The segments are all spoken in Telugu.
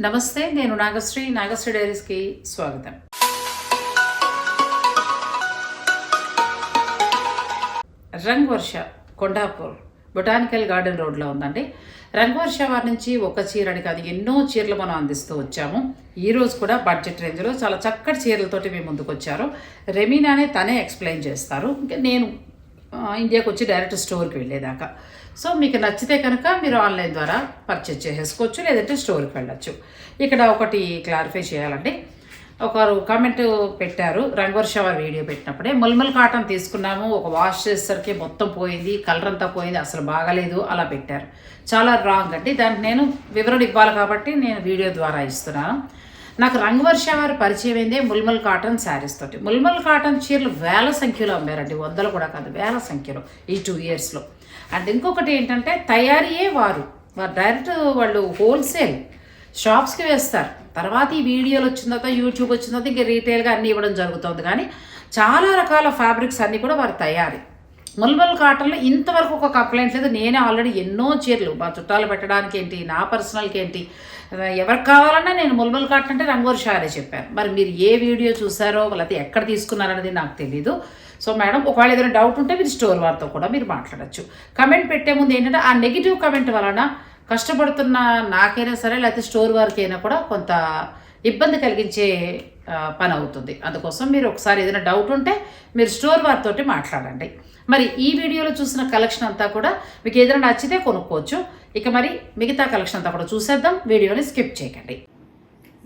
నమస్తే నేను నాగశ్రీ. నాగశ్రీ డైరీస్కి స్వాగతం. రంగ్ వర్ష కొండాపూర్ బొటానికల్ గార్డెన్ రోడ్లో ఉందండి. రంగ్ వర్ష వారి నుంచి ఒక చీరని కాదు ఎన్నో చీరలు మనం అందిస్తూ వచ్చాము. ఈ రోజు కూడా బడ్జెట్ రేంజ్లో చాలా చక్కటి చీరలతోటి మేము ముందుకు వచ్చారు. రెమీనానే తనే ఎక్స్ప్లెయిన్ చేస్తారు. ఇంకా నేను ఇండియాకి వచ్చి డైరెక్ట్ స్టోర్కి వెళ్ళేదాకా. సో మీకు నచ్చితే కనుక మీరు ఆన్లైన్ ద్వారా పర్చేజ్ చేసేసుకోవచ్చు లేదంటే స్టోర్కి వెళ్ళచ్చు. ఇక్కడ ఒకటి క్లారిఫై చేయాలండి. ఒకరు కామెంట్ పెట్టారు రంగవర్ష వారి వీడియో పెట్టినప్పుడే ముల్మల్ కాటన్ తీసుకున్నాము ఒక వాష్ చేసేసరికి మొత్తం పోయింది కలర్ అంతా పోయింది అసలు బాగాలేదు అలా పెట్టారు. చాలా రాంగ్ అండి. దానికి నేను వివరణ ఇవ్వాలి కాబట్టి నేను వీడియో ద్వారా ఇస్తున్నాను. నాకు రంగవర్ష వారు పరిచయం అయిందే ముల్మల్ కాటన్ శారీస్ తోటి. ముల్మల్ కాటన్ చీరలు వేల సంఖ్యలో అమ్మారండి. వందలు కూడా కాదు వేల సంఖ్యలో ఈ టూ ఇయర్స్లో. అండ్ ఇంకొకటి ఏంటంటే తయారీయే వారు. వారు డైరెక్ట్ వాళ్ళు హోల్సేల్ షాప్స్కి వేస్తారు. తర్వాత ఈ వీడియోలు వచ్చిన తర్వాత యూట్యూబ్ వచ్చిన తర్వాత ఇంకా రీటైల్గా అన్నీ ఇవ్వడం జరుగుతుంది. కానీ చాలా రకాల ఫ్యాబ్రిక్స్ అన్నీ కూడా వారు తయారీ. ముల్మల్ కాటన్లో ఇంతవరకు ఒక కంప్లైంట్ లేదు. నేనే ఆల్రెడీ ఎన్నో చీరలు మా చుట్టాలు పెట్టడానికి ఏంటి నా పర్సనల్కి ఏంటి ఎవరికి కావాలన్నా నేను ముల్మల్ కాటన్ అంటే రంగోర్ షారే చెప్పాను. మరి మీరు ఏ వీడియో చూసారో లేకపోతే ఎక్కడ తీసుకున్నారనేది నాకు తెలీదు. సో మేడం ఒకవేళ ఏదైనా డౌట్ ఉంటే మీరు స్టోర్ వారితో కూడా మీరు మాట్లాడచ్చు. కమెంట్ పెట్టే ముందు ఏంటంటే ఆ నెగిటివ్ కమెంట్ వలన కష్టపడుతున్న నాకైనా సరే లేకపోతే స్టోర్ వారికైనా కూడా కొంత ఇబ్బంది కలిగించే పని అవుతుంది. అందుకోసం మీరు ఒకసారి ఏదైనా డౌట్ ఉంటే మీరు స్టోర్ వారితో మాట్లాడండి. మరి ఈ వీడియోలో చూసిన కలెక్షన్ అంతా కూడా మీకు ఏదైనా నచ్చితే కొనుక్కోవచ్చు. ఇక మరి మిగతా కలెక్షన్ అంతా కూడా చూసేద్దాం. వీడియోని స్కిప్ చేయకండి.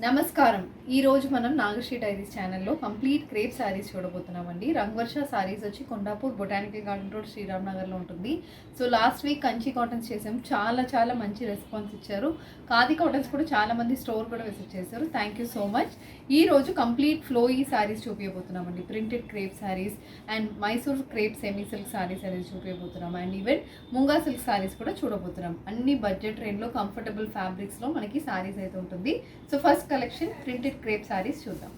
నమస్కారం. ఈరోజు మనం నాగశ్రీ డైరీస్ ఛానల్లో కంప్లీట్ క్రేప్ శారీస్ చూడబోతున్నామండి. రంగవర్ష శారీస్ వచ్చి Kondapur botanical garden road Sriram నగర్లో ఉంటుంది. So last week Kanchi cottons చేసాం. చాలా చాలా మంచి రెస్పాన్స్ ఇచ్చారు. ఖాదీ కాటన్స్ కూడా చాలా మంది స్టోర్ కూడా విజిట్ చేశారు. థ్యాంక్ యూ సో మచ్ ఈ రోజు కంప్లీట్ ఫ్లో ఈ saris చూపించబోతున్నామండి printed crepe sarees and Mysore crepe semi silk sarees అనేది చూపించబోతున్నాం and even munga silk sarees కూడా చూడబోతున్నాం. అన్ని బడ్జెట్ రేంజ్లో కంఫర్టబుల్ ఫ్యాబ్రిక్స్లో మనకి శారీస్ అయితే ఉంటుంది. So first collection printed crepe sarees చూద్దాం.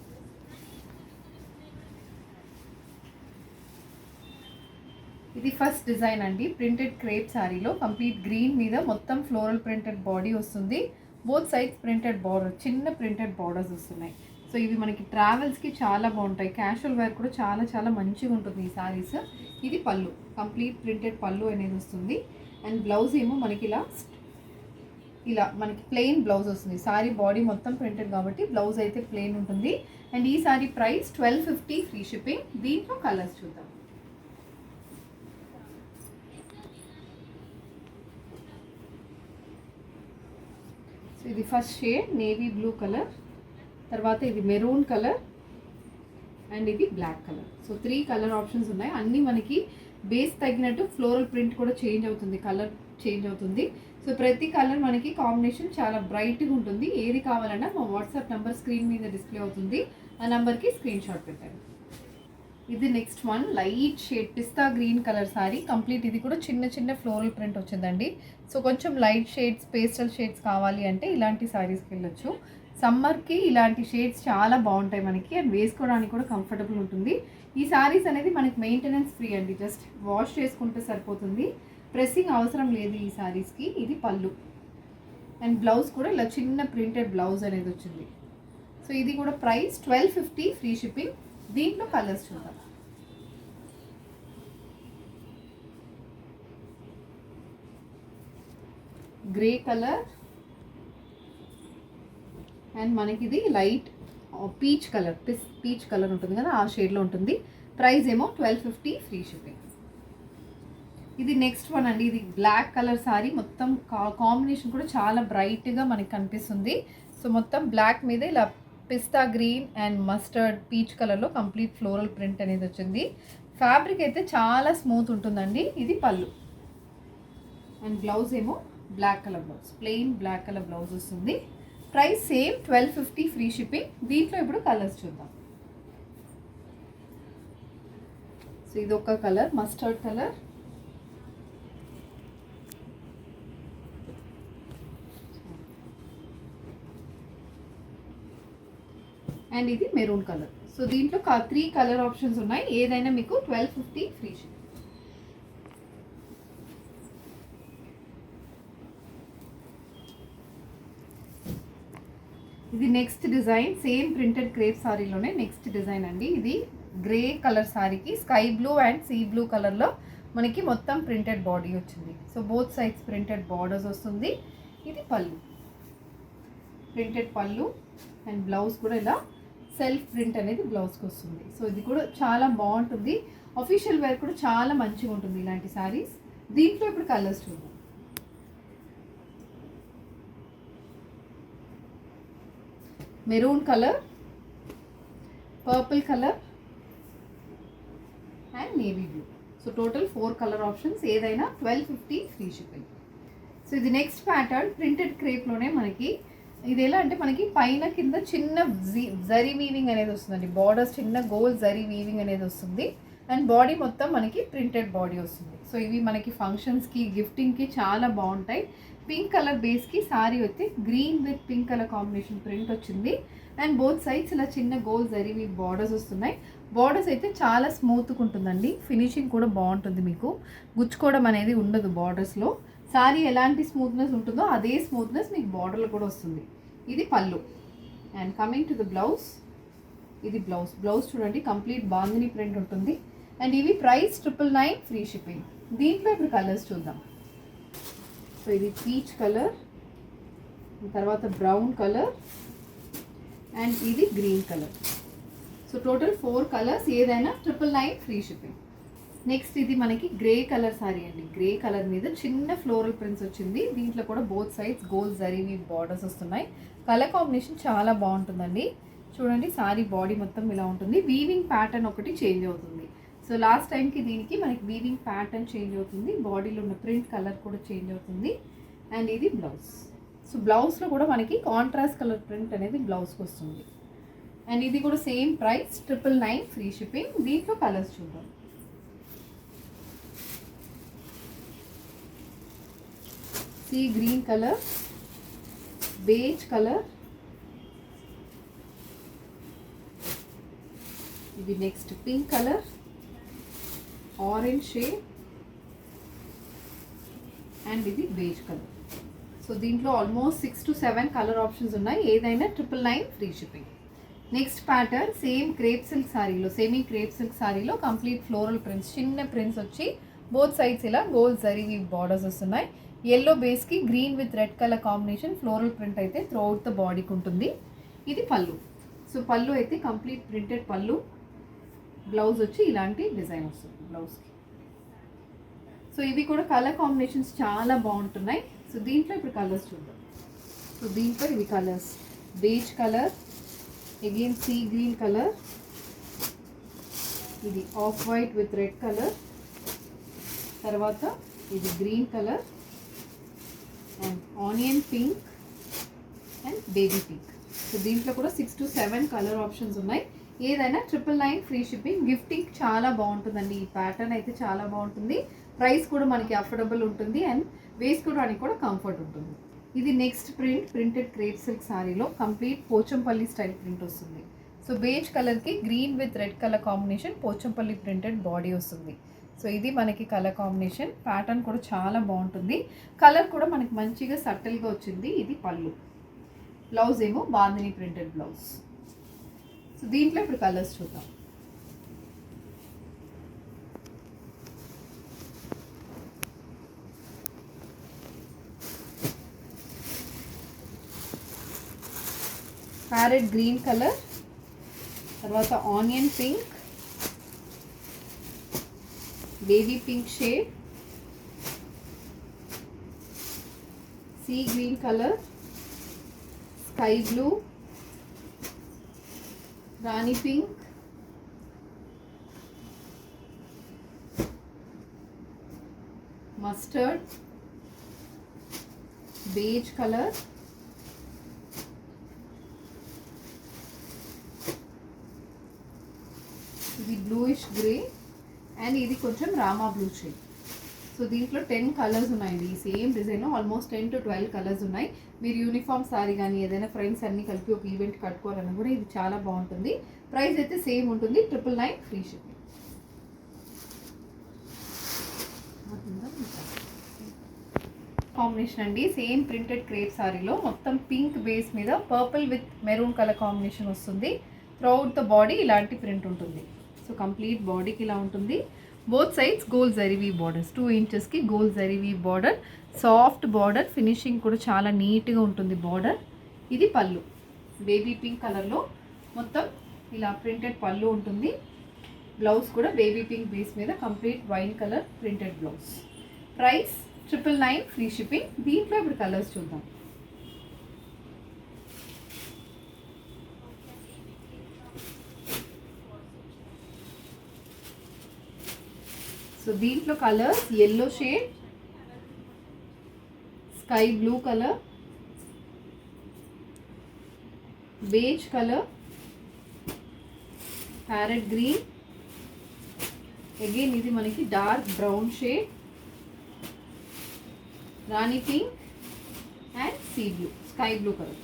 ఇది ఫస్ట్ డిజైన్ అండి. ప్రింటెడ్ క్రేప్ శారీలో కంప్లీట్ గ్రీన్ మీద మొత్తం ఫ్లోరల్ ప్రింటెడ్ బాడీ వస్తుంది. బోత్ సైడ్స్ ప్రింటెడ్ బార్డర్ చిన్న ప్రింటెడ్ బార్డర్స్ వస్తున్నాయి. సో ఇవి మనకి ట్రావెల్స్కి చాలా బాగుంటాయి. క్యాషువల్ వేర్ కూడా చాలా చాలా మంచిగా ఉంటుంది ఈ శారీస్ ఇది పళ్ళు కంప్లీట్ ప్రింటెడ్ పళ్ళు అనేది వస్తుంది. అండ్ బ్లౌజ్ ఏమో మనకి ఇలా ఇలా మనకి ప్లెయిన్ బ్లౌజ్ వస్తుంది. సారీ బాడీ మొత్తం ప్రింటెడ్ కాబట్టి బ్లౌజ్ అయితే ప్లెయిన్ ఉంటుంది. అండ్ ఈ saree price twelve fifty free shipping దీంట్లో కలర్స్ చూద్దాం. సో ఇది first shade navy blue colour తర్వాత ఇది మెరూన్ కలర్ అండ్ ఇది black colour so three colour options ఉన్నాయి. అన్నీ మనకి బేస్ తగినట్టు ఫ్లోరల్ ప్రింట్ కూడా చేంజ్ అవుతుంది. కలర్ చేంజ్ అవుతుంది. సో ప్రతి కలర్ మనకి కాంబినేషన్ చాలా బ్రైట్గా ఉంటుంది. ఏది కావాలన్నా మా వాట్సాప్ నెంబర్ స్క్రీన్ మీద డిస్ప్లే అవుతుంది. ఆ నెంబర్కి స్క్రీన్ షాట్ పెట్టారు ఇది next one light shade pista green colour saree complete ఇది కూడా చిన్న చిన్న ఫ్లోరల్ ప్రింట్ వచ్చిందండి. సో కొంచెం లైట్ షేడ్స్ పేస్టల్ షేడ్స్ కావాలి అంటే ఇలాంటి సారీస్కి వెళ్ళొచ్చు. సమ్మర్కి ఇలాంటి షేడ్స్ చాలా బాగుంటాయి మనకి. అండ్ వేసుకోవడానికి కూడా కంఫర్టబుల్ ఉంటుంది. ఈ సారీస్ అనేది మనకి మెయింటెనెన్స్ ఫ్రీ అండి. జస్ట్ వాష్ చేసుకుంటే సరిపోతుంది. ప్రెస్సింగ్ అవసరం లేదు ఈ శారీస్కి ఇది పళ్ళు. అండ్ బ్లౌజ్ కూడా ఇలా చిన్న ప్రింటెడ్ బ్లౌజ్ అనేది వచ్చింది. సో ఇది కూడా price twelve fifty free shipping. దీంట్లో కలర్స్ చూద్దాం. Grey colour. అండ్ మనకి ఇది light peach colour peach colour ఉంటుంది కదా ఆ షేడ్లో ఉంటుంది. ప్రైస్ ఏమో ట్వెల్వ్ ఫిఫ్టీ ఫ్రీ షిప్పింగ్. ఇది నెక్స్ట్ వన్ అండి. ఇది బ్లాక్ కలర్ సారీ మొత్తం కాంబినేషన్ కూడా చాలా బ్రైట్గా మనకి కనిపిస్తుంది. సో మొత్తం బ్లాక్ మీద ఇలా pista green and mustard peach కలర్లో కంప్లీట్ ఫ్లోరల్ ప్రింట్ అనేది వచ్చింది. ఫ్యాబ్రిక్ అయితే చాలా స్మూత్ ఉంటుందండి. ఇది పళ్ళు. అండ్ బ్లౌజ్ ఏమో black colour blouse plain black colour blouse వస్తుంది. Price same twelve fifty free shipping దీంట్లో ఇప్పుడు కలర్స్ చూద్దాం. సో ఇది ఒక కలర్ మస్టర్డ్ కలర్ అండ్ ఇది మెరూన్ కలర్. సో దీంట్లో త్రీ కలర్ ఆప్షన్స్ ఉన్నాయి. ఏదైనా మీకు ట్వెల్వ్ ఫిఫ్టీ ఫ్రీ షిప్ ఇది next design same printed crepe సారీలోనే next design అండి. ఇది గ్రే కలర్ సారీకి sky blue and sea blue కలర్లో మనకి మొత్తం ప్రింటెడ్ బాడీ వచ్చింది. So both sides printed borders వస్తుంది. ఇది పళ్ళు. ప్రింటెడ్ పళ్ళు అండ్ బ్లౌజ్ కూడా ఇలా సెల్ఫ్ ప్రింట్ అనేది బ్లౌజ్కి వస్తుంది. సో ఇది కూడా చాలా బాగుంటుంది. అఫీషియల్ వేర్ కూడా చాలా మంచిగా ఉంటుంది ఇలాంటి సారీస్ దీంట్లో ఇప్పుడు కలర్స్ చూద్దాం. Maroon colour purple colour and navy blue so total four colour options ఏదైనా twelve fifty free shipping so ఇది నెక్స్ట్ ప్యాటర్న్ ప్రింటెడ్ క్రేప్లోనే మనకి ఇది ఎలా అంటే మనకి పైన కింద చిన్న జీ- జరీ వీవింగ్ అనేది వస్తుందండి. బార్డర్స్ చిన్న గోల్ జరీ వీవింగ్ అనేది వస్తుంది. అండ్ బాడీ మొత్తం మనకి ప్రింటెడ్ బాడీ వస్తుంది. సో ఇవి మనకి ఫంక్షన్స్కి గిఫ్టింగ్కి చాలా బాగుంటాయి. పింక్ కలర్ బేస్కి సారీ వచ్చి green with pink colour combination print వచ్చింది. అండ్ బోత్ సైడ్స్ ఇలా చిన్న గోల్ జరీ బార్డర్స్ వస్తున్నాయి. బార్డర్స్ అయితే చాలా స్మూత్గా ఉంటుందండి. ఫినిషింగ్ కూడా బాగుంటుంది మీకు. గుచ్చుకోవడం అనేది ఉండదు బార్డర్స్లో సారీ ఎలాంటి స్మూత్నెస్ ఉంటుందో అదే స్మూత్నెస్ మీకు బార్డర్లో కూడా వస్తుంది. ఇది pallu. And coming to the blouse ఇది బ్లౌజ్ బ్లౌజ్ చూడండి కంప్లీట్ బాందిని ప్రింట్ ఉంటుంది. అండ్ ఇవి price triple nine free shipping దీంట్లో ఇప్పుడు కలర్స్ చూద్దాం. సో ఇది పీచ్ కలర్ తర్వాత బ్రౌన్ కలర్ అండ్ ఇది green colour so total four colours ఏదైనా triple nine free shipping next ఇది మనకి గ్రే కలర్ సారీ అండి. గ్రే కలర్ మీద చిన్న ఫ్లోరల్ ప్రింట్స్ వచ్చింది. దీంట్లో కూడా బోత్ సైడ్స్ గోల్డ్ జరీవి బార్డర్స్ వస్తున్నాయి. కలర్ కాంబినేషన్ చాలా బాగుంటుందండి. చూడండి సారీ బాడీ మొత్తం ఇలా ఉంటుంది. వీవింగ్ ప్యాటర్న్ ఒకటి చేంజ్ అవుతుంది. సో లాస్ట్ టైంకి దీనికి మనకి వీవింగ్ ప్యాటర్న్ చేంజ్ అవుతుంది. బాడీలో ఉన్న ప్రింట్ కలర్ కూడా చేంజ్ అవుతుంది. అండ్ ఇది బ్లౌజ్ సో బ్లౌజ్లో కూడా మనకి కాంట్రాస్ట్ కలర్ ప్రింట్ అనేది బ్లౌజ్కి వస్తుంది. అండ్ ఇది కూడా same price triple nine free shipping దీంట్లో కలర్స్ చూద్దాం. Sea green colour beige colour ఇది next pink colour orange shade and ఇది బేజ్ కలర్ సో దీంట్లో almost six to seven colour options ఉన్నాయి. ఏదైనా triple nine free shipping next pattern same crepe silk సారీలో సేమీ క్రేప్ సిల్క్ సారీలో కంప్లీట్ ఫ్లోరల్ ప్రింట్స్ చిన్న ప్రింట్స్ వచ్చి బోత్ సైడ్స్ ఇలా గోల్డ్ జరీ బార్డర్స్ వస్తున్నాయి. Yellow బేస్కి green with red colour combination floral print అయితే త్రూఅవుట్ ద బాడీకి ఉంటుంది. ఇది పళ్ళు. సో పళ్ళు అయితే కంప్లీట్ ప్రింటెడ్ పళ్ళు. బ్లౌజ్ వచ్చి ఇలాంటి డిజైన్ వస్తుంది బ్లౌజ్కి సో ఇవి కూడా కలర్ కాంబినేషన్స్ చాలా బాగుంటున్నాయి. సో దీంట్లో ఇప్పుడు కలర్స్ చూద్దాం. సో దీంట్లో ఇవి colours beige colour again sea green colour ఇది off white with red colour తర్వాత ఇది green colour onion pink and baby pink so దీంట్లో కూడా six to seven colour options ఉన్నాయి. ఏదైనా triple nine free shipping gifting చాలా బాగుంటుందండి. ఈ ప్యాటర్న్ అయితే చాలా బాగుంటుంది. ప్రైస్ కూడా మనకి అఫోర్డబుల్ ఉంటుంది అండ్ వేసుకోవడానికి కూడా కంఫర్ట్ ఉంటుంది. ఇది next print printed crepe silk సారీలో కంప్లీట్ పోచంపల్లి స్టైల్ ప్రింట్ వస్తుంది. సో బేజ్ కలర్కి green with red colour combination Pochampally printed body వస్తుంది. సో ఇది మనకి కలర్ కాంబినేషన్ ప్యాటర్న్ కూడా చాలా బాగుంటుంది. కలర్ కూడా మనకి మంచిగా సటిల్గా వచ్చింది. ఇది పళ్ళు. బ్లౌజ్ ఏమో బాందిని ప్రింటెడ్ బ్లౌజ్ సో దీంట్లో ఇప్పుడు కలర్స్ చూద్దాం. ప్యారెట్ గ్రీన్ కలర్ తర్వాత onion pink baby pink shade sea green colour sky blue rani pink mustard beige colour ఇది బ్లూయిష్ గ్రే అండ్ ఇది కొంచెం రామా బ్లూ షేడ్. సో దీంట్లో టెన్ కలర్స్ ఉన్నాయండి ఈ సేమ్ డిజైన్లో almost ten to twelve colours ఉన్నాయి. మీరు యూనిఫామ్ సారీ కానీ ఏదైనా ఫ్రెండ్స్ అన్నీ కలిపి ఒక ఈవెంట్ కట్టుకోవాలన్నా కూడా ఇది చాలా బాగుంటుంది. ప్రైస్ అయితే సేమ్ ఉంటుంది. Triple nine free shipping combination అండి. సేమ్ ప్రింటెడ్ క్రేప్ సారీలో మొత్తం పింక్ బేస్ మీద purple with maroon colour combination వస్తుంది. త్రౌట్ ద బాడీ ఇలాంటి ప్రింట్ ఉంటుంది. సో కంప్లీట్ బాడీకి ఇలా ఉంటుంది. బోత్ సైడ్స్ గోల్ జరివి బార్డర్స్ టూ ఇంచెస్కి గోల్ జరివి బార్డర్ సాఫ్ట్ బార్డర్ ఫినిషింగ్ కూడా చాలా నీట్గా ఉంటుంది బార్డర్ ఇది పళ్ళు. బేబీ పింక్ కలర్లో మొత్తం ఇలా ప్రింటెడ్ పళ్ళు ఉంటుంది. బ్లౌజ్ కూడా బేబీ పింక్ బేస్ మీద complete wine colour printed blouse price triple nine free shipping దీంట్లో ఇప్పుడు కలర్స్ చూద్దాం. సో దీంట్లో colours yellow shade sky blue colour beige colour parrot green again ఇది మనకి dark brown shade rani pink and sea blue sky blue colour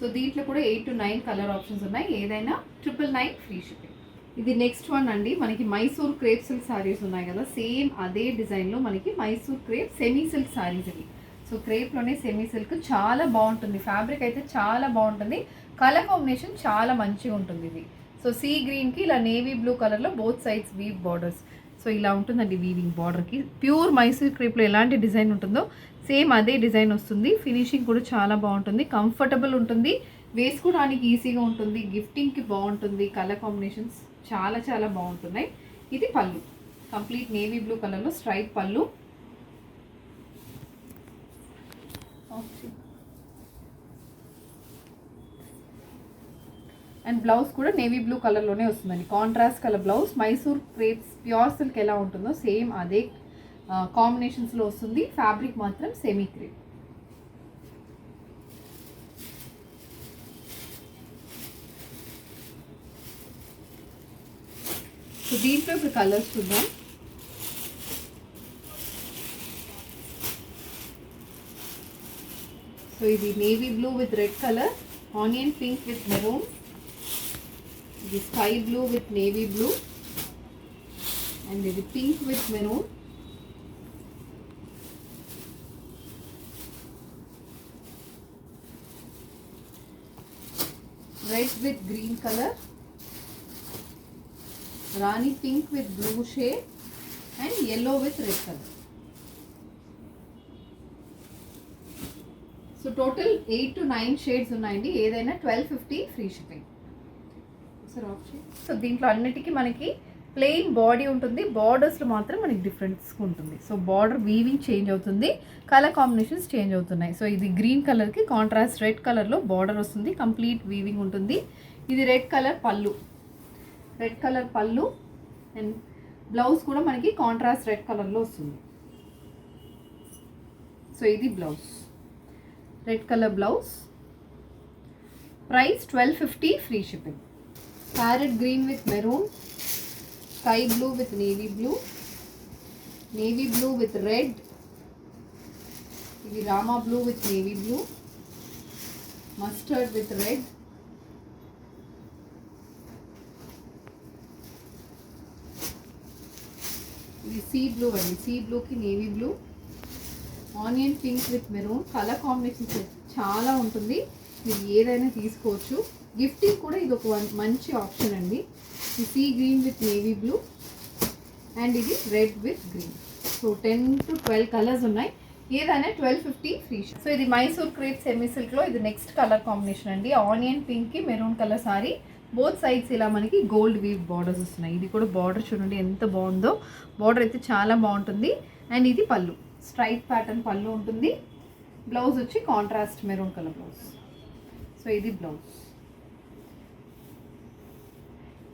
so దీంట్లో కూడా eight to nine colour options ఉన్నాయి. ఏదైనా ట్రిపుల్ నైన్ ఫ్రీ షిప్పింగ్ ఇది నెక్స్ట్ వన్ అండి. మనకి మైసూర్ క్రేప్ సిల్క్ సారీస్ ఉన్నాయి కదా. సేమ్ అదే డిజైన్లో మనకి Mysore crepe semi silk saris ఇవి. సో క్రేప్లోనే సెమీ సిల్క్ చాలా బాగుంటుంది. ఫ్యాబ్రిక్ అయితే చాలా బాగుంటుంది. కలర్ కాంబినేషన్ చాలా మంచిగా ఉంటుంది ఇది. సో సీ గ్రీన్కి ఇలా నేవీ బ్లూ కలర్లో both sides weave borders so ఇలా ఉంటుందండి వీవింగ్ బార్డర్కి ప్యూర్ మైసూర్ క్రేప్లో ఎలాంటి డిజైన్ ఉంటుందో సేమ్ అదే డిజైన్ వస్తుంది. ఫినిషింగ్ కూడా చాలా బాగుంటుంది. కంఫర్టబుల్ ఉంటుంది. వేసుకోవడానికి ఈజీగా ఉంటుంది. గిఫ్టింగ్కి బాగుంటుంది. కలర్ కాంబినేషన్స్ చాలా చాలా బాగుంటున్నాయి. ఇది పళ్ళు. కంప్లీట్ నేవీ బ్లూ కలర్లో స్ట్రైట్ పళ్ళు. అండ్ బ్లౌజ్ కూడా నేవీ బ్లూ కలర్లోనే వస్తుందండి. Contrast colour blouse Mysore crepes pure silk ఎలా ఉంటుందో సేమ్ అదే కాంబినేషన్స్లో వస్తుంది. ఫ్యాబ్రిక్ మాత్రం సెమీ క్రేప్ సో దీంట్లో ఇప్పుడు కలర్స్ చూద్దాం సో ఇది navy blue with red colour onion pink with maroon ఇది sky blue with navy blue and ఇది pink with maroon red with green colour rani pink with blue shade and yellow with red colour so total eight to nine shades ఉన్నాయండి. ఏదైనా twelve fifty free shipping sir option so దీంట్లో అన్నిటికీ మనకి ప్లెయిన్ బాడీ ఉంటుంది. బార్డర్స్లో మాత్రం మనకి డిఫరెన్స్ ఉంటుంది. సో బార్డర్ వీవింగ్ చేంజ్ అవుతుంది. కలర్ కాంబినేషన్స్ చేంజ్ అవుతున్నాయి. సో ఇది గ్రీన్ కలర్కి కాంట్రాస్ట్ రెడ్ కలర్లో బార్డర్ వస్తుంది. కంప్లీట్ వీవింగ్ ఉంటుంది. ఇది red colour pallu. Red colour pallu and blouse కూడా మనకి కాంట్రాస్ట్ రెడ్ కలర్లో వస్తుంది. సో ఇది blouse. Red colour blouse. Price twelve fifty free shipping. Parrot green with maroon sky blue with navy blue navy blue with red ఇది rama blue with navy blue mustard with red ఇది సీ బ్లూ అండి. సీ బ్లూకి navy blue onion pink with maroon. Colour combinations చాలా ఉంటుంది. మీరు ఏదైనా తీసుకోవచ్చు. గిఫ్టింగ్ కూడా ఇది ఒక వన్- మంచి ఆప్షన్ అండి. ఈ sea green with navy blue and ఇది red with green. So ten to twelve colours ఉన్నాయి. ఏదైనా ట్వెల్వ్ ఫిఫ్టీ ఫ్రీ సో ఇది మైసూర్ క్రేప్ సెమీ సిల్క్లో ఇది నెక్స్ట్ కలర్ కాంబినేషన్ అండి. ఆనియన్ పింక్కి maroon colour sari. Both sides ఇలా మనకి గోల్డ్ వీవ్ బార్డర్స్ వస్తున్నాయి. ఇది కూడా బార్డర్ చూడండి ఎంత బాగుందో. బార్డర్ అయితే చాలా బాగుంటుంది. అండ్ ఇది పళ్ళు. స్ట్రైట్ ప్యాటర్న్ పళ్ళు ఉంటుంది. బ్లౌజ్ వచ్చి contrast maroon colour blouse so ఇది blouse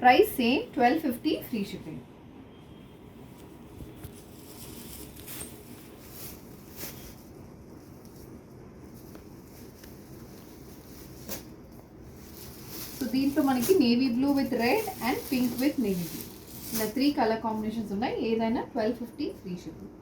price same twelve fifty free shipping దీంట్లో మనకి navy blue with red and pink with navy blue. ఇలా త్రీ కలర్ కాంబినేషన్స్ ఉన్నాయి. ఏదైనా twelve fifty free shipping.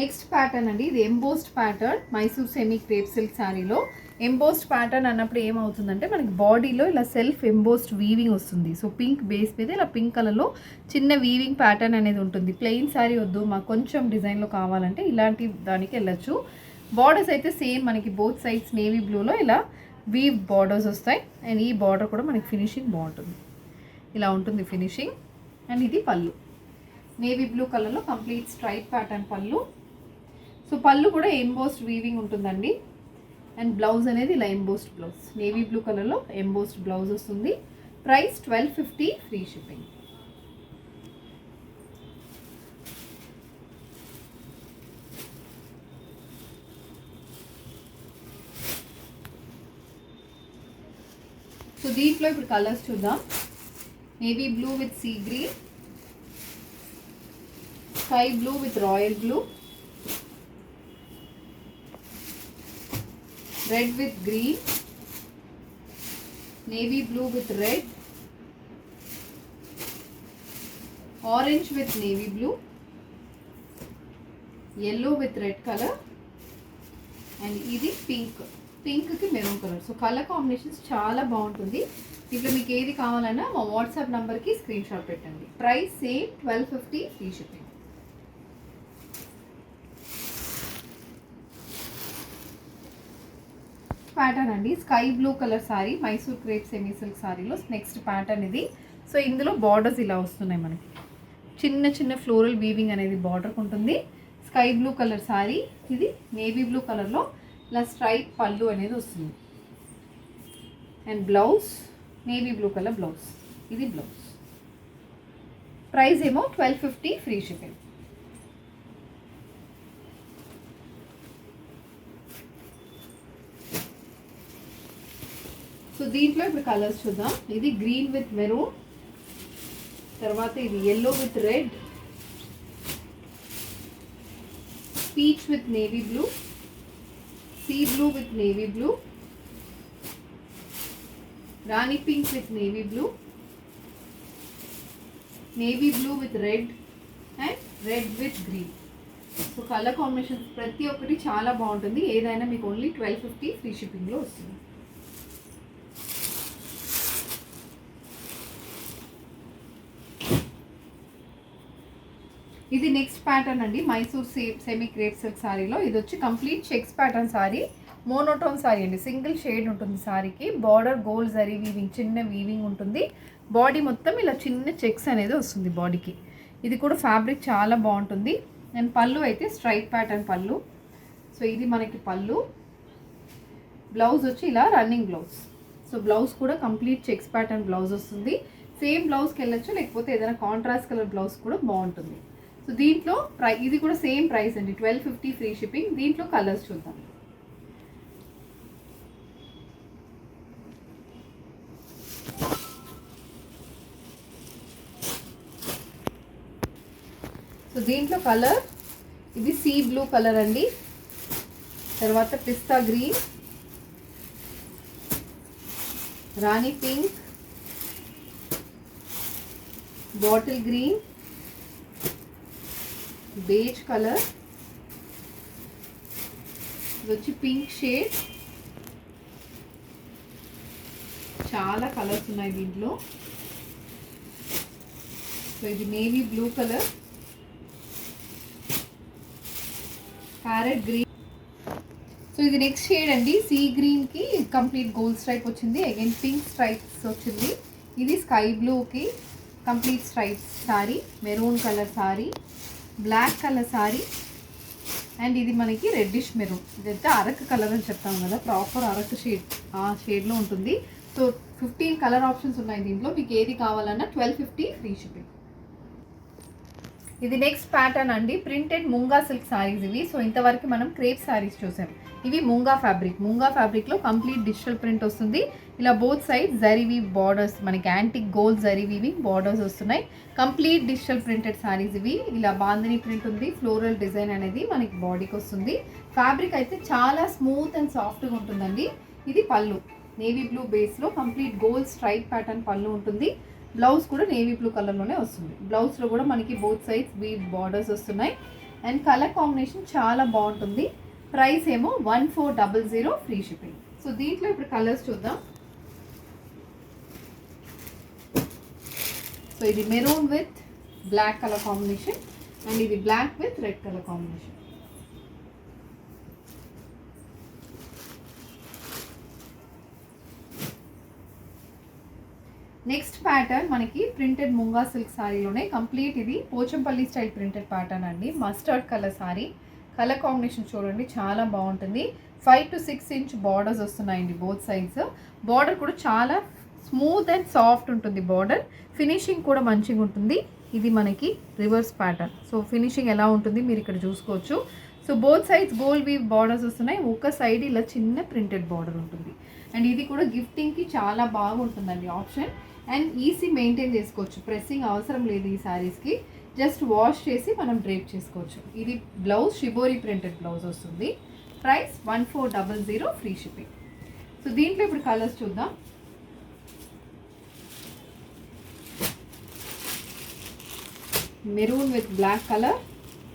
Next pattern అండి. ఇది embossed pattern Mysore semi crepe silk శారీలో ఎంబోస్డ్ ప్యాటర్న్ అన్నప్పుడు ఏమవుతుందంటే మనకి బాడీలో ఇలా సెల్ఫ్ ఎంబోస్డ్ వీవింగ్ వస్తుంది. సో పింక్ బేస్ మీద ఇలా పింక్ కలర్లో చిన్న వీవింగ్ ప్యాటర్న్ అనేది ఉంటుంది. ప్లెయిన్ శారీ వద్దు మాకు కొంచెం డిజైన్లో కావాలంటే ఇలాంటి దానికి వెళ్ళచ్చు. బార్డర్స్ అయితే సేమ్ మనకి బోత్ సైడ్స్ నేవీ బ్లూలో ఇలా వీవ్ బార్డర్స్ వస్తాయి. అండ్ ఈ బార్డర్ కూడా మనకి ఫినిషింగ్ బాగుంటుంది. ఇలా ఉంటుంది ఫినిషింగ్ అండ్ ఇది పళ్ళు. నేవీ బ్లూ కలర్లో complete straight pattern pallu. So pallu కూడా ఎంబోస్డ్ వీవింగ్ ఉంటుందండి. అండ్ బ్లౌజ్ అనేది ఇలా ఎంబోస్డ్ బ్లౌజ్ నేవీ బ్లూ కలర్లో ఎంబోస్డ్ బ్లౌజ్ వస్తుంది. Price twelve fifty free shipping so దీంట్లో ఇప్పుడు కలర్స్ చూద్దాం. Navy blue with sea green sky blue with royal blue red with green navy blue with red orange with navy blue yellow with red colour and ఇది పింక్ పింక్కి maroon colour so colour combinations చాలా బాగుంటుంది. ఇప్పుడు మీకు ఏది కావాలన్నా మా వాట్సాప్ నెంబర్కి స్క్రీన్ షాట్ పెట్టండి. Price same twelve fifty free shipping pattern అండి. Sky blue colour sari Mysore crepe semi silk సారీలో నెక్స్ట్ ప్యాటర్న్ ఇది. సో ఇందులో బార్డర్స్ ఇలా వస్తున్నాయి మనకి. చిన్న చిన్న ఫ్లోరల్ వీవింగ్ అనేది బార్డర్ ఉంటుంది. స్కై బ్లూ కలర్ సారీ ఇది నేవీ బ్లూ కలర్లో ఇలా స్ట్రైట్ పళ్ళు అనేది వస్తుంది. And blouse navy blue colour blouse ఇది బ్లౌజ్ ప్రైస్ ఏమో ట్వెల్వ్ ఫిఫ్టీ ఫ్రీ షిప్పింగ్ దీంట్లో ఇప్పుడు కలర్స్ చూద్దాం. ఇది గ్రీన్ విత్ మెరూన్ తర్వాత ఇది yellow with red peach with navy blue sea blue with navy blue rani pink with navy blue navy blue with red and red with green so colour combination ప్రతి ఒక్కటి చాలా బాగుంటుంది. ఏదైనా మీకు ఓన్లీ ట్వెల్వ్ ఫిఫ్టీ ఫ్రీ షిప్పింగ్లో వస్తుంది. ఇది నెక్స్ట్ ప్యాటర్న్ అండి. మైసూర్ సే సెమీ క్రేప్ సిల్క్ శారీలో ఇది వచ్చి complete checks pattern sari monotone sari అండి. సింగిల్ షేడ్ ఉంటుంది సారీకి బార్డర్ గోల్డ్ జరీ వీవింగ్ చిన్న వీవింగ్ ఉంటుంది. బాడీ మొత్తం ఇలా చిన్న చెక్స్ అనేది వస్తుంది బాడీకి ఇది కూడా ఫ్యాబ్రిక్ చాలా బాగుంటుంది. అండ్ పళ్ళు అయితే స్ట్రైట్ ప్యాటర్న్ పళ్ళు. సో ఇది మనకి పళ్ళు. బ్లౌజ్ వచ్చి ఇలా రన్నింగ్ బ్లౌజ్ సో బ్లౌజ్ కూడా కంప్లీట్ చెక్స్ ప్యాటర్న్ బ్లౌజ్ వస్తుంది. సేమ్ బ్లౌజ్కి వెళ్ళొచ్చు లేకపోతే ఏదైనా కాంట్రాస్ట్ కలర్ బ్లౌజ్ కూడా బాగుంటుంది. సో దీంట్లో ప్రై ఇది కూడా సేమ్ ప్రైస్ అండి. ట్వెల్వ్ ఫిఫ్టీ ఫ్రీ షిప్పింగ్ దీంట్లో కలర్స్ చూద్దాం. సో దీంట్లో కలర్ ఇది సీ బ్లూ కలర్ అండి. తర్వాత pista green rani pink bottle green beige colour ఇది వచ్చి పింక్ షేడ్ చాలా కలర్స్ ఉన్నాయి దీంట్లో. సో ఇది navy blue colour parrot green so ఇది నెక్స్ట్ షేడ్ అండి. సీ గ్రీన్కి కంప్లీట్ గోల్డ్ స్ట్రైప్ వచ్చింది. అగైన్ పింక్ స్ట్రైప్స్ వచ్చింది. ఇది స్కై బ్లూకి complete stripes sari maroon colour sari black colour sari. And ఇది మనకి రెడ్డిష్ మెరూన్. ఇదైతే అరకు కలర్ అని చెప్తాం కదా ప్రాపర్ అరకు షేడ్ ఆ షేడ్లో ఉంటుంది. సో ఫిఫ్టీన్ కలర్ ఆప్షన్స్ ఉన్నాయి దీంట్లో. మీకు ఏది కావాలన్నా ట్వెల్వ్ ఫిఫ్టీ ఫ్రీ షిప్పింగ్. ఇది నెక్స్ట్ ప్యాటర్న్ అండి. ప్రింటెడ్ ముంగా సిల్క్ సారీస్ ఇవి. సో ఇంతవరకు మనం క్రేప్ సారీస్ చూసాం. ఇవి ముంగా ఫ్యాబ్రిక్. ముంగా ఫ్యాబ్రిక్లో కంప్లీట్ డిజిటల్ ప్రింట్ వస్తుంది. ఇలా బోత్ సైడ్ జరీవి బార్డర్స్ మనకి యాంటిక్ గోల్డ్ జరీవి బార్డర్స్ వస్తున్నాయి. కంప్లీట్ డిజిటల్ ప్రింటెడ్ సారీస్ ఇవి. ఇలా బాందని ప్రింట్ ఉంది. ఫ్లోరల్ డిజైన్ అనేది మనకి బాడీకి వస్తుంది. ఫ్యాబ్రిక్ అయితే చాలా స్మూత్ అండ్ సాఫ్ట్గా ఉంటుందండి. ఇది పళ్ళు. నేవీ బ్లూ బేస్లో complete gold straight pattern pallu ఉంటుంది. బ్లౌజ్ కూడా నేవీ బ్లూ కలర్లోనే వస్తుంది. బ్లౌజ్లో కూడా మనకి బోత్ సైడ్స్ వీ బార్డర్స్ వస్తున్నాయి. అండ్ కలర్ కాంబినేషన్ చాలా బాగుంటుంది. ప్రైస్ ఏమో one four double zero free shipping. So దీంట్లో ఇప్పుడు కలర్స్ చూద్దాం. సో ఇది maroon with black colour combination and ఇది black with red colour combination. Next pattern మనకి ప్రింటెడ్ ముంగా సిల్క్ సారీలోనే కంప్లీట్ ఇది పోచంపల్లి స్టైల్ ప్రింటెడ్ ప్యాటర్న్ అండి. Mustard colour sari. Colour combination చూడండి చాలా బాగుంటుంది. Five to six inch borders వస్తున్నాయండి బోత్ సైడ్స్ బార్డర్ కూడా చాలా స్మూత్ అండ్ సాఫ్ట్ ఉంటుంది బార్డర్ ఫినిషింగ్ కూడా మంచిగా ఉంటుంది. ఇది మనకి రివర్స్ ప్యాటర్న్ సో ఫినిషింగ్ ఎలా ఉంటుంది మీరు ఇక్కడ చూసుకోవచ్చు. So both sides gold weave borders వస్తున్నాయి. ఒక సైడ్ ఇలా చిన్న ప్రింటెడ్ బార్డర్ ఉంటుంది. అండ్ ఇది కూడా గిఫ్టింగ్కి చాలా బాగుంటుందండి ఆప్షన్ అండ్ ఈజీ మెయింటైన్ చేసుకోవచ్చు. ప్రెస్సింగ్ అవసరం లేదు ఈ శారీస్కి జస్ట్ వాష్ చేసి మనం డ్రేప్ చేసుకోవచ్చు. ఇది బ్లౌజ్ షిబోరీ ప్రింటెడ్ బ్లౌజ్ వస్తుంది. Price one four double zero free shipping. So దీంట్లో ఇప్పుడు కలర్స్ చూద్దాం. Maroon with black colour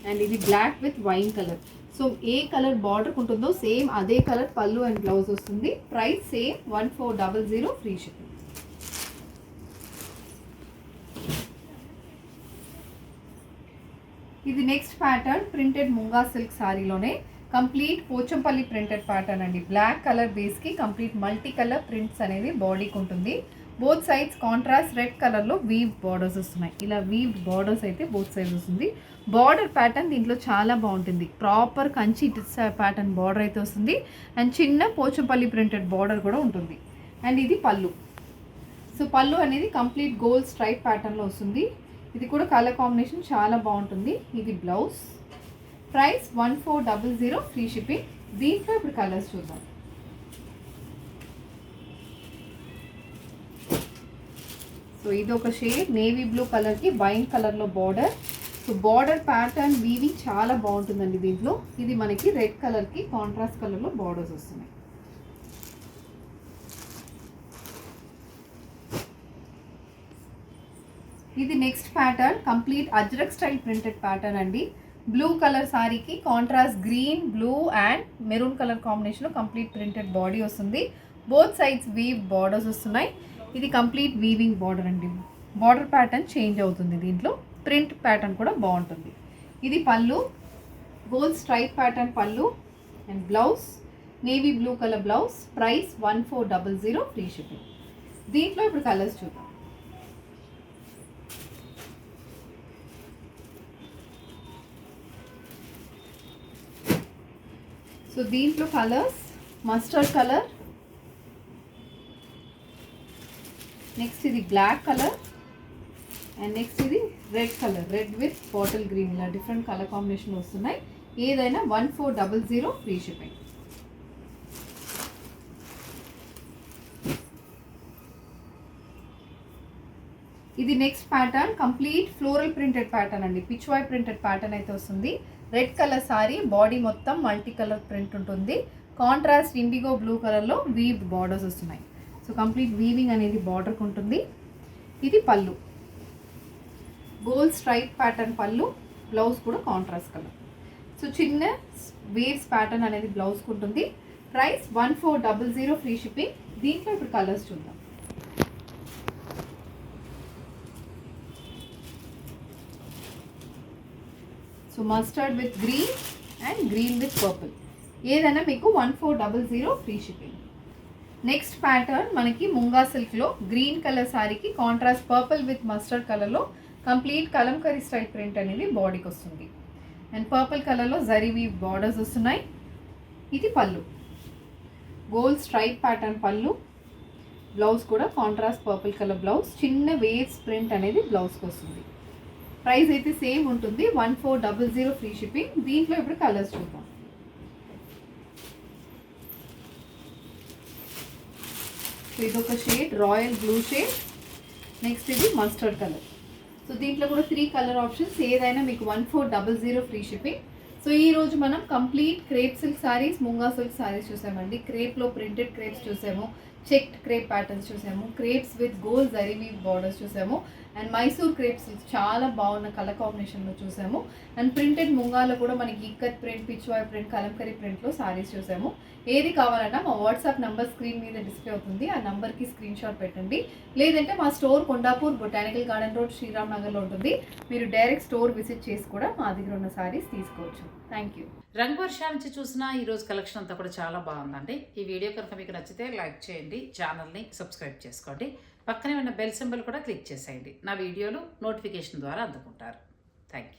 and ఇది black with wine colour. So A colour border ఉంటుందో సేమ్ అదే కలర్ పళ్ళు అండ్ బ్లౌజ్ వస్తుంది. Price same one four double zero free shipping. ఇది next pattern printed munga silk సారీలోనే complete Pochampally printed pattern అండి. బ్లాక్ కలర్ బేస్కి కంప్లీట్ మల్టీ కలర్ ప్రింట్స్ అనేది బాడీకి ఉంటుంది. బోత్ సైడ్స్ కాంట్రాస్ట్ రెడ్ కలర్లో వీవ్ బార్డర్స్ వస్తున్నాయి. ఇలా వీవ్ బార్డర్స్ అయితే బోత్ సైడ్స్ వస్తుంది. బార్డర్ ప్యాటర్న్ దీంట్లో చాలా బాగుంటుంది. ప్రాపర్ కంచి ప్యాటర్న్ బార్డర్ అయితే వస్తుంది. అండ్ చిన్న పోచంపల్లి ప్రింటెడ్ బార్డర్ కూడా ఉంటుంది. అండ్ ఇది పళ్ళు. సో పళ్ళు అనేది కంప్లీట్ గోల్డ్ స్ట్రైప్ ప్యాటర్న్లో వస్తుంది. ఇది కూడా కలర్ కాంబినేషన్ చాలా బాగుంటుంది. ఇది blouse. Price one four double zero free shipping. దీంట్లో ఇప్పుడు కలర్స్ చూద్దాం. సో ఇది ఒక షేడ్. నేవీ బ్లూ కలర్కి వైన్ కలర్లో border. So border pattern weaving చాలా బాగుంటుందండి దీంట్లో. ఇది మనకి రెడ్ కలర్కి కాంట్రాస్ట్ కలర్లో బార్డర్స్ వస్తున్నాయి. ఇది next pattern. Complete ajrakh style printed pattern అండి. బ్లూ కలర్ సారీకి contrast green blue and maroon colour కాంబినేషన్లో కంప్లీట్ ప్రింటెడ్ బాడీ వస్తుంది. బోత్ సైడ్స్ వీవ్ బార్డర్స్ వస్తున్నాయి. ఇది కంప్లీట్ వీవింగ్ బార్డర్ అండి. బార్డర్ ప్యాటర్న్ చేంజ్ అవుతుంది దీంట్లో. ప్రింట్ ప్యాటర్న్ కూడా బాగుంటుంది. ఇది pallu. Gold stripe pattern pallu and blouse. Navy blue colour blouse. Price one four double zero free shipping. దీంట్లో ఇప్పుడు కలర్స్ చూద్దాం. సో దీంట్లో కలర్స్ మస్టర్డ్ కలర్. నెక్స్ట్ ఇది బ్లాక్ కలర్. అండ్ నెక్స్ట్ ఇది red colour. Red with bottle green ఇలా డిఫరెంట్ కలర్ కాంబినేషన్ వస్తున్నాయి. ఏదైనా one four double zero free shipping ఇది next pattern complete floral printed pattern అండి. పిచ్వాయ్ ప్రింటెడ్ ప్యాటర్న్ అయితే వస్తుంది. రెడ్ కలర్ సారీ బాడీ మొత్తం మల్టీ కలర్ ప్రింట్ ఉంటుంది. కాంట్రాస్ట్ ఇండిగో బ్లూ కలర్లో వీవ్ బార్డర్స్ వస్తున్నాయి. సో కంప్లీట్ వీవింగ్ అనేది బార్డర్కి ఉంటుంది. ఇది pallu. Gold stripe pattern pallu blouse కూడా కాంట్రాస్ట్ కలర్. సో చిన్న వేవ్స్ ప్యాటర్న్ అనేది బ్లౌజ్కి ఉంటుంది. Price one four double zero free shipping. దీంట్లో ఇప్పుడు కలర్స్ చూద్దాం. So mustard with green and green with purple ఏదైనా మీకు one four double zero free shipping next pattern మనకి ముంగా సిల్క్లో గ్రీన్ కలర్ శారీకి కాంట్రాస్ట్ పర్పుల్ విత్ మస్టర్డ్ కలర్లో కంప్లీట్ కలంకరీ స్టైల్ ప్రింట్ అనేది బాడీకి వస్తుంది. అండ్ పర్పుల్ కలర్లో జరీవి బార్డర్స్ వస్తున్నాయి. ఇది pallu. Gold stripe pattern pallu. Blouse కూడా కాంట్రాస్ట్ పర్పుల్ కలర్ బ్లౌజ్ చిన్న వేవ్స్ ప్రింట్ అనేది బ్లౌజ్కి వస్తుంది. ప్రైస్ అయితే సేమ్ ఉంటుంది. One four double zero free shipping. దీంట్లో ఇప్పుడు కలర్స్ చూద్దాం. సో ఇది ఒక shade royal blue shade. Next ఇది మస్టర్డ్ కలర్. సో దీంట్లో కూడా త్రీ కలర్ ఆప్షన్స్. ఏదైనా మీకు one four double zero free shipping. So ఈ రోజు మనం complete crepe silk saris munga silk saris చూసామండి. క్రేప్లో ప్రింటెడ్ క్రేప్స్ చూసాము. చెక్డ్ క్రేప్ ప్యాటర్న్స్ చూసాము. Crepes with gold zari borders చూసాము. అండ్ మైసూర్ క్రేప్స్ చాలా బాగున్న కలర్ కాంబినేషన్లో చూసాము. అండ్ ప్రింటెడ్ ముంగాలో కూడా మనకి ఇక్కత్ ప్రింట్ పిచ్వాయ్ ప్రింట్ కలంకరీ ప్రింట్లో సారీస్ చూసాము. ఏది కావాలన్నా మా వాట్సాప్ నంబర్ స్క్రీన్ మీద డిస్ప్లే అవుతుంది. ఆ నంబర్కి స్క్రీన్ షాట్ పెట్టండి. లేదంటే మా store Kondapur botanical garden road Sriram నగర్లో ఉంటుంది. మీరు డైరెక్ట్ స్టోర్ విజిట్ చేసి కూడా మా దగ్గర ఉన్న సారీస్ తీసుకోవచ్చు. Thank you. రంగు వర్షా నుంచి చూసిన ఈరోజు కలెక్షన్ అంతా కూడా చాలా బాగుందండి. ఈ వీడియో కనుక మీకు నచ్చితే లైక్ చేయండి ఛానల్ని సబ్స్క్రైబ్ చేసుకోండి. పక్కనే ఉన్న బెల్ సింబల్ కూడా క్లిక్ చేసేయండి. నా వీడియోలు నోటిఫికేషన్ ద్వారా అందుకుంటారు. Thank you